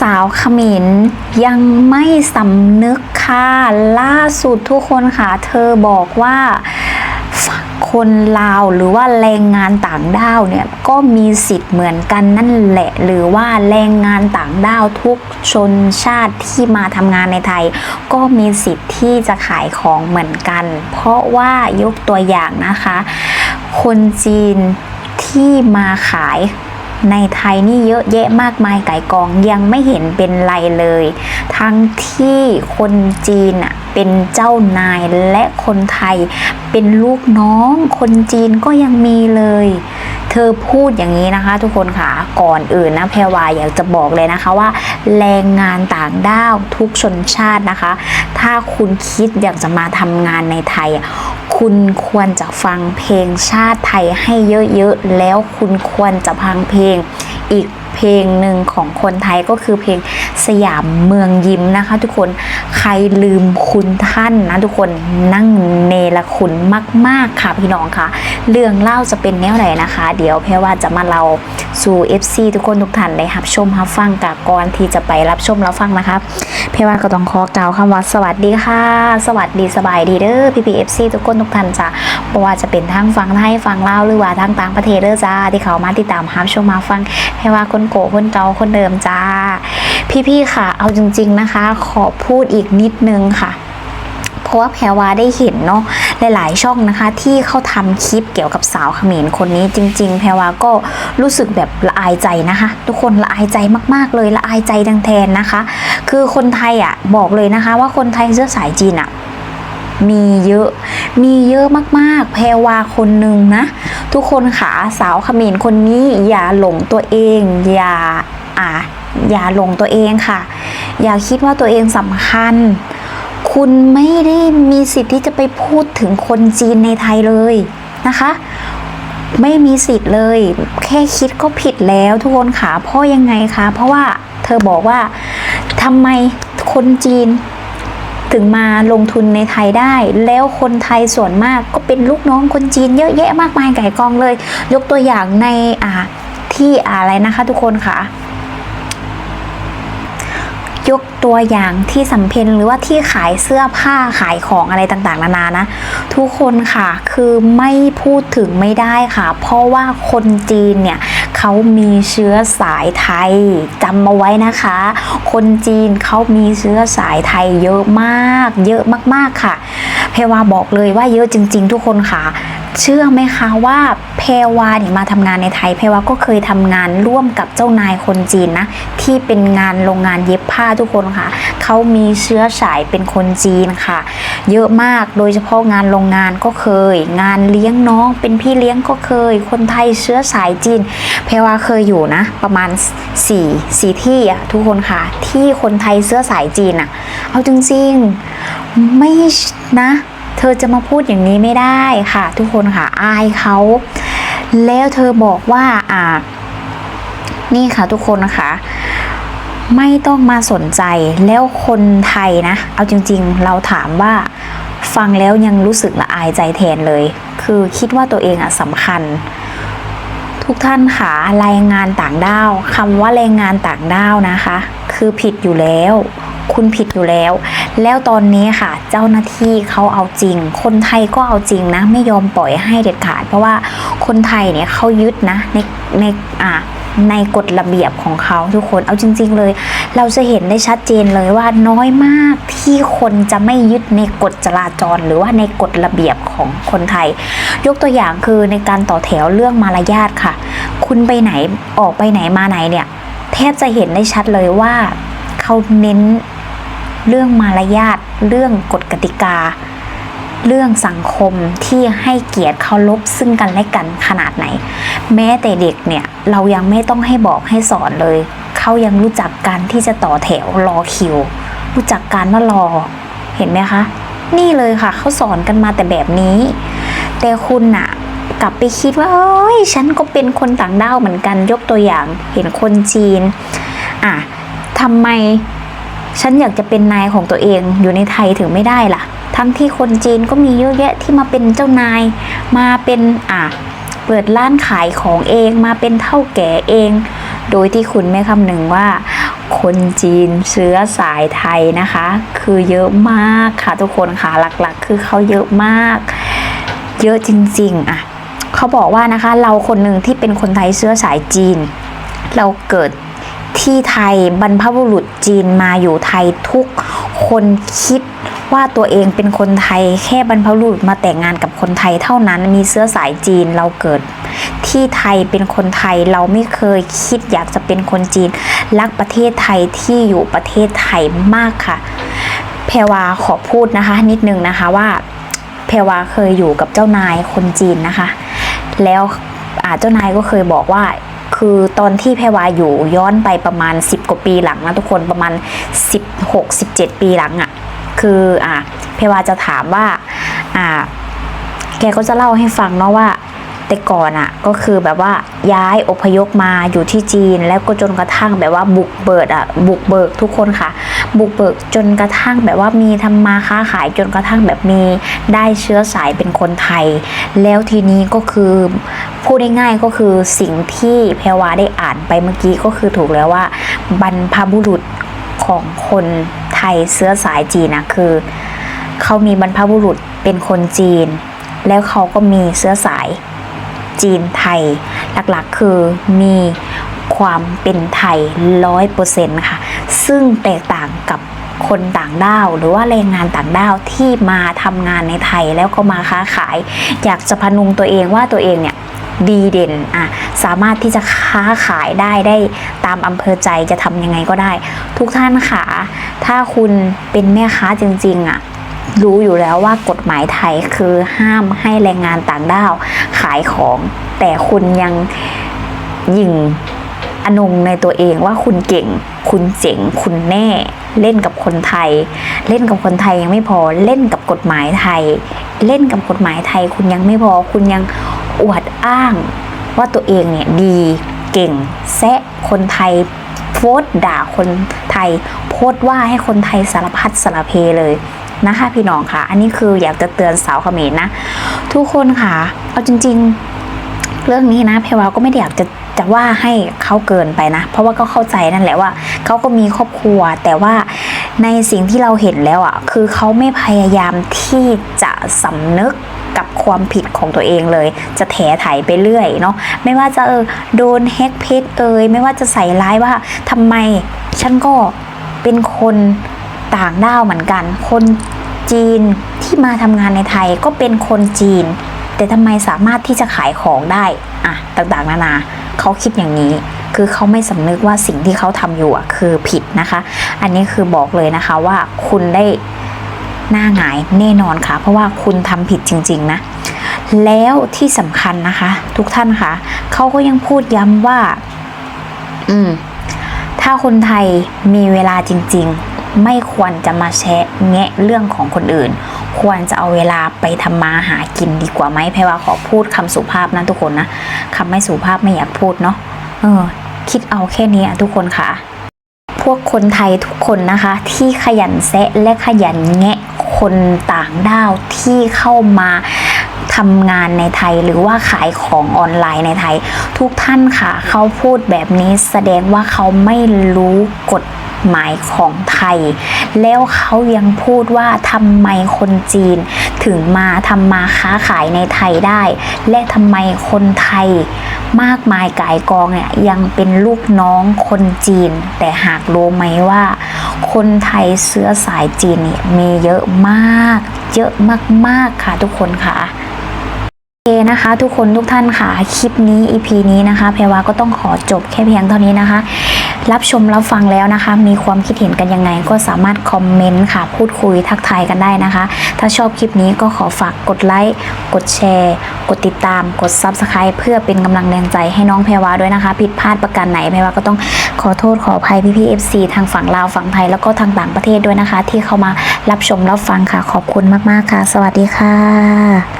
สาวขมินยังไม่สำนึกค่ะ ล่าสุดทุกคนค่ะ เธอบอกว่าคนลาวหรือว่าแรงงานต่างด้าวเนี่ยก็มีสิทธิ์เหมือนกันนั่นแหละ หรือว่าแรงงานต่างด้าวทุกชนชาติที่มาทำงานในไทย ก็มีสิทธิ์ที่จะขายของเหมือนกัน เพราะว่ายกตัวอย่างนะคะ คนจีนที่มาขาย ในไทยนี่เยอะแยะมากมายไก่กองยังไม่เห็นเป็นไรเลย ทั้งที่คนจีนอะเป็นเจ้านายและคนไทยเป็นลูกน้องคนจีนก็ยังมีเลย เธอพูดอย่างนี้นะคะทุกคนค่ะก่อนอื่นนะแพรวาอยากจะบอกเลยนะคะว่า แรงงานต่างด้าวทุกชนชาตินะคะ ถ้าคุณคิดอยากจะมาทำงานในไทยอะ คุณควรจะฟังเพลงชาติไทยให้เยอะๆ แล้วคุณควรจะฟังเพลงอีกเพลงหนึ่งของคนไทยก็คือเพลงสยามเมืองยิ้มนะคะ ทุกคนใครลืมคุณท่านนะทุกคนนั่งเนรคุณมาก ๆ ค่ะพี่น้องค่ะ เรื่องเล่าจะเป็นแนวไหนนะคะ เดี๋ยวแพรว่าจะมาเรา สู่ FC ทุกคนทุกท่านได้รับชมรับฟังกับก่อนที่จะไปรับชมรับฟังนะคะแพว่าก็ต้องขอกล่าวคำว่าสวัสดีค่ะ สวัสดีสบายดีเด้อพี่พีเอฟซีทุกคนทุกท่านจ้ะเพราะว่าจะเป็นทั้งฟังไทยฟังลาวหรือว่าทางต่างประเทศเด้อจ้าที่เขามาติดตามรับชมมาฟังแพว่าคนโกคนเก่าคนเดิมจ้า พี่ๆค่ะ เอาจริง ๆนะคะ ขอพูดอีกนิดนึงค่ะ เพราะว่าแพรวาได้เห็นเนาะ หลาย ๆ ช่องนะคะ ที่เขาทำคลิปเกี่ยวกับสาวเขมรคนนี้จริง ๆ แพรวาก็รู้สึกแบบละอายใจนะคะ ทุกคนละอายใจมาก ๆ เลยละอายใจดังแทนนะคะ คือคนไทยอะบอกเลยนะคะว่าคนไทยเชื้อสายจีนอะมีเยอะ มีเยอะมากๆ แพรวาคนหนึ่งนะ ทุกคนค่ะสาวเขมรคนนี้อย่าหลงตัวเอง อย่าอ่าอย่าหลงตัวเองค่ะ อย่าคิดว่าตัวเองสำคัญ คุณไม่ได้มีสิทธิ์ที่จะไปพูดถึงคนจีนในไทยเลยนะคะ ไม่มีสิทธิ์เลย แค่คิดก็ผิดแล้วทุกคนค่ะเพราะยังไงคะเพราะว่าเธอบอกว่าทำไมคนจีนถึงมาลงทุนในไทยได้ แล้วคนไทยส่วนมากก็เป็นลูกน้องคนจีนเยอะแยะมากมายไก่กองเลย ยกตัวอย่างในอ่าที่อะไรนะคะทุกคนค่ะ ยกตัวอย่างที่สำเพ็ญหรือว่าที่ขายเสื้อผ้าขายของอะไรต่างๆ นานานะ ทุกคนค่ะคือไม่พูดถึงไม่ได้ค่ะ เพราะว่าคนจีนเนี่ยเขามีเชื้อสายไทยจำมาไว้นะคะ คนจีนเขามีเชื้อสายไทยเยอะมาก เยอะมากๆค่ะ เพรวาบอกเลยว่าเยอะจริง ๆ ทุกคนค่ะ เชื่อไหมคะว่าเพวาเนี่ยมาทำงานในไทย เพวาก็เคยทำงานร่วมกับเจ้านายคนจีนนะ ที่เป็นงานโรงงานเย็บผ้าทุกคนค่ะ เขามีเชื้อสายเป็นคนจีนค่ะ เยอะมากโดยเฉพาะงานโรงงานก็เคย งานเลี้ยงน้องเป็นพี่เลี้ยงก็เคย คนไทยเชื้อสายจีน เพวาเคยอยู่นะ ประมาณ4 4ที่อะทุกคนค่ะ ที่คนไทยเชื้อสายจีนอะเอาจริงๆไม่นะ เธอจะมาพูดอย่างนี้ไม่ได้ค่ะ ทุกคนค่ะอายเขาแล้วเธอบอกว่าอ่า นี่ค่ะทุกคนนะคะไม่ต้องมาสนใจแล้วคนไทยนะ เอาจริง ๆ เราถามว่าฟังแล้วยังรู้สึกละอายใจแทนเลย คือคิดว่าตัวเองอะสำคัญ ทุกท่านค่ะแรงงานต่างด้าวคำว่าแรงงานต่างด้าวนะคะ คือผิดอยู่แล้ว คุณผิดอยู่แล้ว แล้วตอนนี้ค่ะ เจ้าหน้าที่เขาเอาจริง คนไทยก็เอาจริงนะ ไม่ยอมปล่อยให้เด็ดขาด เพราะว่าคนไทยเนี่ยเขายึดนะในในอ่าในกฎระเบียบของเขาทุกคนเอาจริง ๆ เลย เราจะเห็นได้ชัดเจนเลยว่าน้อยมากที่คนจะไม่ยึดในกฎจราจร หรือว่าในกฎระเบียบของคนไทย ยกตัวอย่างคือในการต่อแถวเรื่องมารยาทค่ะ คุณไปไหนออกไปไหนมาไหนเนี่ย แทบจะเห็นได้ชัดเลยว่าเขาเน้น เรื่องมารยาทเรื่องกฎกติกา เรื่องสังคมที่ให้เกียรติเคารพซึ่งกันและกันขนาดไหน แม้แต่เด็กเนี่ยเรายังไม่ต้องให้บอกให้สอนเลยเขายังรู้จักการที่จะต่อแถวรอคิว รู้จักการว่ารอ เห็นไหมคะ นี่เลยค่ะเขาสอนกันมาแต่แบบนี้ แต่คุณน่ะกลับไปคิดว่าเอ้ยฉันก็เป็นคนต่างด้าวเหมือนกันยกตัวอย่างเห็นคนจีน อะทำไม ฉันอยากจะเป็นนายของตัวเองอยู่ในไทยถึงไม่ได้ล่ะ ทั้งที่คนจีนก็มีเยอะแยะที่มาเป็นเจ้านาย มาเป็นอะเปิดร้านขายของเองมาเป็นเท่าแก่เอง โดยที่คุณไม่คำนึงว่า คนจีนเชื้อสายไทยนะคะ คือเยอะมากค่ะทุกคนค่ะหลักๆ คือเขาเยอะมาก เยอะจริงๆอะเขาบอกว่านะคะ เราคนหนึ่งที่เป็นคนไทยเชื้อสายจีน เราเกิด ที่ไทยบรรพบุรุษจีนมาอยู่ไทยทุกคนคิดว่าตัวเองเป็นคนไทยแค่บรรพบุรุษมาแต่งงานกับคนไทยเท่านั้นมีเชื้อสายจีนเราเกิด ที่ไทยเป็นคนไทยเราไม่เคยคิดอยากจะเป็นคนจีน รักประเทศไทยที่อยู่ประเทศไทยมากค่ะแพรวาขอพูดนะคะนิดนึงนะคะว่าแพรวาเคยอยู่กับเจ้านายคนจีนนะคะ แล้วเจ้านายก็เคยบอกว่า คือตอนที่แพรวาอยู่ย้อนไปประมาณ 10 กว่าปีหลังนะทุกคนประมาณ 16 17 ปีหลังอะ่ะ คืออ่าแพรวาจะถามว่าอ่าแกก็จะเล่าให้ฟังเนาะว่า แต่ก่อนอะ่ะก็คือแบบว่าย้ายอพยพมาอยู่ที่จีน แล้วก็จนกระทั่งแบบว่าบุกเบิดอะ่ะบุกเบิกทุกคนค่ะ บุกเบิกจนกระทั่งแบบว่ามีทำมาค้าขายจนกระทั่งแบบมีได้เชื้อสายเป็นคนไทย แล้วทีนี้ก็คือพูดได้ง่ายก็คือสิ่งที่แพรวาได้อ่านไปเมื่อกี้ก็คือถูกแล้วว่า บรรพบุรุษของคนไทยเชื้อสายจีนนะคือเขามีบรรพบุรุษเป็นคนจีน แล้วเขาก็มีเชื้อสาย จีนไทย หลักๆคือมีความเป็นไทยร้อยเปอร์เซ็นต์ค่ะ ซึ่งแตกต่างกับคนต่างด้าวหรือว่าแรงงานต่างด้าวที่มาทำงานในไทยแล้วก็มาค้าขาย อยากจะพนุงตัวเองว่าตัวเองเนี่ยดีเด่นอะสามารถที่จะค้าขายได้ได้ตามอำเภอใจจะทำยังไงก็ได้ ทุกท่านค่ะถ้าคุณเป็นแม่ค้าจริงๆอะ รู้อยู่แล้วว่ากฎหมายไทยคือห้ามให้แรงงานต่างด้าวขายของ แต่คุณยังยิงอนงในตัวเองว่าคุณเก่ง คุณเจ๋ง คุณแน่ เล่นกับคนไทย เล่นกับคนไทยยังไม่พอ เล่นกับกฎหมายไทย เล่นกับกฎหมายไทย คุณยังไม่พอ คุณยังอวดอ้าง ว่าตัวเองเนี่ยดีเก่ง แซะคนไทยโพสด่าคนไทย โพสว่าให้คนไทยสารพัดสารเพเลย นะคะพี่น้องค่ะ อันนี้คืออยากจะเตือนสาวเขมรนะ ทุกคนค่ะ เอาจริง ๆ เรื่องนี้นะเพวาก็ไม่ได้อยากจะจะว่าให้เขาเกินไปนะ เพราะว่าก็เข้าใจนั่นแหละว่าเขาก็มีครอบครัว แต่ว่าในสิ่งที่เราเห็นแล้วอะ คือเขาไม่พยายามที่จะสำนึกกับความผิดของตัวเองเลย จะแถไถไปเรื่อยเนาะไม่ว่าจะเออโดนแฮกเพจเอยไม่ว่าจะใส่ร้ายว่าทำไมฉันก็เป็นคน ต่างด้าวเหมือนกัน คนจีนที่มาทำงานในไทยก็เป็นคนจีน แต่ทำไมสามารถที่จะขายของได้อะต่างๆ นานาเขาคิดอย่างนี้ คือเขาไม่สำนึกว่าสิ่งที่เขาทำอยู่อะคือผิดนะคะ อันนี้คือบอกเลยนะคะว่าคุณได้หน้าหงายแน่นอนค่ะ เพราะว่าคุณทำผิดจริง ๆ นะ แล้วที่สำคัญนะคะ ทุกท่านคะเขาก็ยังพูดย้ำว่า อืมถ้าคนไทยมีเวลาจริง ๆ ไม่ควรจะมาแชะแงะเรื่องของคนอื่น ควรจะเอาเวลาไปทำมาหากินดีกว่าไหมแพรว่าขอพูดคำสุภาพนะทุกคนนะคำไม่สุภาพไม่อยากพูดเนาะเออ คิดเอาแค่นี้อะทุกคนค่ะ พวกคนไทยทุกคนนะคะ ที่ขยันแซะและขยันแงะคนต่างด้าวที่เข้ามาทำงานในไทยหรือว่าขายของออนไลน์ในไทย ทุกท่านค่ะ เขาพูดแบบนี้แสดงว่าเขาไม่รู้กฎ หมายของไทย แล้วเขายังพูดว่าทำไมคนจีนถึงมาทำมาค้าขายในไทยได้ และทำไมคนไทยมากมายกายกองเนี่ยยังเป็นลูกน้องคนจีน แต่หากรู้ไหมว่า คนไทยเชื้อสายจีนเนี่ยมีเยอะมาก เยอะมาก ๆ ค่ะทุกคนค่ะโอเคนะคะทุกคนทุกท่านค่ะ คลิปนี้ EP นี้นะคะแพรวาก็ต้องขอจบแค่เพียงเท่านี้นะคะ รับชมรับฟังแล้วนะคะ มีความคิดเห็นกันยังไงก็สามารถคอมเมนต์ค่ะ พูดคุยทักทายกันได้นะคะ ถ้าชอบคลิปนี้ก็ขอฝากกดไลค์กดแชร์ กดติดตาม กด Subscribe เพื่อเป็นกำลังแรงใจให้น้องแพรวาด้วยนะคะ ผิดพลาดประการไหนแพรวาก็ต้องขอโทษขออภัยพี่ๆ FC ทางฝั่งลาวฝั่งไทยแล้วก็ทางต่างประเทศด้วยนะคะ ที่เข้ามารับชมรับฟังค่ะ ขอบคุณมากๆค่ะ สวัสดีค่ะ